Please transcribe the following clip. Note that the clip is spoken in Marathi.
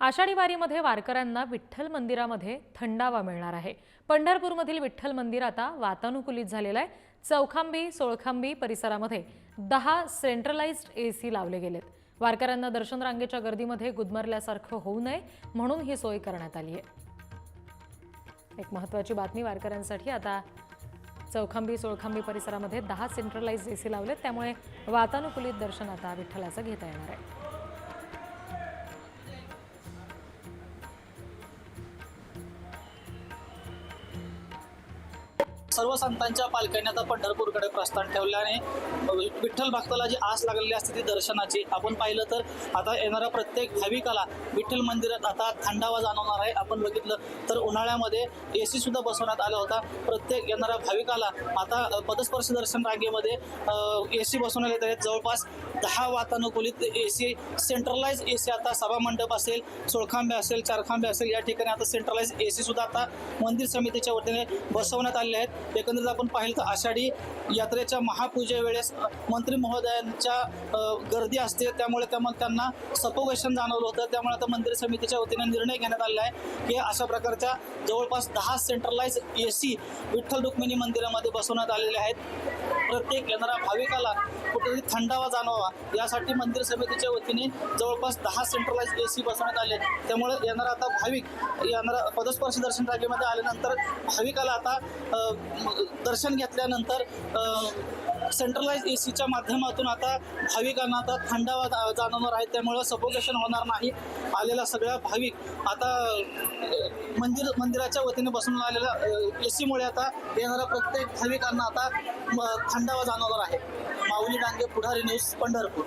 आषाढी वारीमध्ये वारकऱ्यांना विठ्ठल मंदिरामध्ये थंडावा मिळणार आहे. पंढरपूरमधील विठ्ठल मंदिर आता वातानुकूलित झालेलं आहे. चौखांबी सोळखांबी परिसरामध्ये दहा सेंट्रलाइज्ड ए सी लावले गेलेत. वारकऱ्यांना दर्शन रांगेच्या गर्दीमध्ये गुदमरल्यासारखं होऊ नये म्हणून ही सोय करण्यात आली आहे. एक महत्त्वाची बातमी वारकऱ्यांसाठी आता चौखांबी सोळखांबी परिसरामध्ये दहा सेंट्रलाइज ए सी लावलेत. त्यामुळे वातानुकूलित दर्शन आता विठ्ठलाचं घेता येणार आहे. सर्व संतांच्या पालख्यांनी आता पंढरपूरकडे प्रस्थान ठेवल्याने विठ्ठल भक्ताला जी आस लागलेली असते ती दर्शनाची आपण पाहिलं तर आता येणाऱ्या प्रत्येक भाविकाला विठ्ठल मंदिरात आता थंडावा जाणवणार आहे. आपण बघितलं तर उन्हाळ्यामध्ये ए सी सुद्धा बसवण्यात आला होता. प्रत्येक येणाऱ्या भाविकाला आता पदस्पर्श दर्शन रांगेमध्ये ए सी बसवण्यात येत आहेत. जवळपास दहा वातानुकूलित A C centralize A C आता सभामंडप असेल सोळखांबे असेल चारखांबे असेल या ठिकाणी आता सेंट्रलाइज ए सी सुद्धा आता मंदिर समितीच्या वतीने बसवण्यात आलेले आहेत. एकंदरीत आपण पाहिलं तर आषाढी यात्रेच्या महापूजेवेळेस मंत्री महोदयांच्या गर्दी असते. त्यामुळे त्यामुळे त्यांना सपोगेशन जाणवलं होतं. त्यामुळे आता मंदिर समितीच्या वतीने निर्णय घेण्यात आलेला आहे. की अशा प्रकारच्या जवळपास दहा centralize A C Vitthal Rukmini मंदिरामध्ये बसवण्यात आलेले आहेत. प्रत्येक येणाऱ्या भाविकाला कुठेतरी थंडावा जाणवावा यासाठी मंदिर समितीच्या वतीने जवळपास दहा सेंट्रलाइज ए सी बसवण्यात आले त्यामुळे येणारा आता भाविक येणारा पदस्पर्श दर्शन रांगेमध्ये आल्यानंतर भाविकाला आता दर्शन घेतल्यानंतर सेंट्रलाइज ए सीच्या माध्यमातून आता भाविकांना आता थंडावा जाणवणार आहे. त्यामुळं सफोकेशन होणार नाही आलेला सगळ्या भाविक आता मंदिर मंदिराच्या वतीने बसून आलेल्या ए सीमुळे आता येणाऱ्या प्रत्येक भाविकांना आता म, थंडावा जाणवणार आहे. माऊली डांगे पुढारी न्यूज पंढरपूर.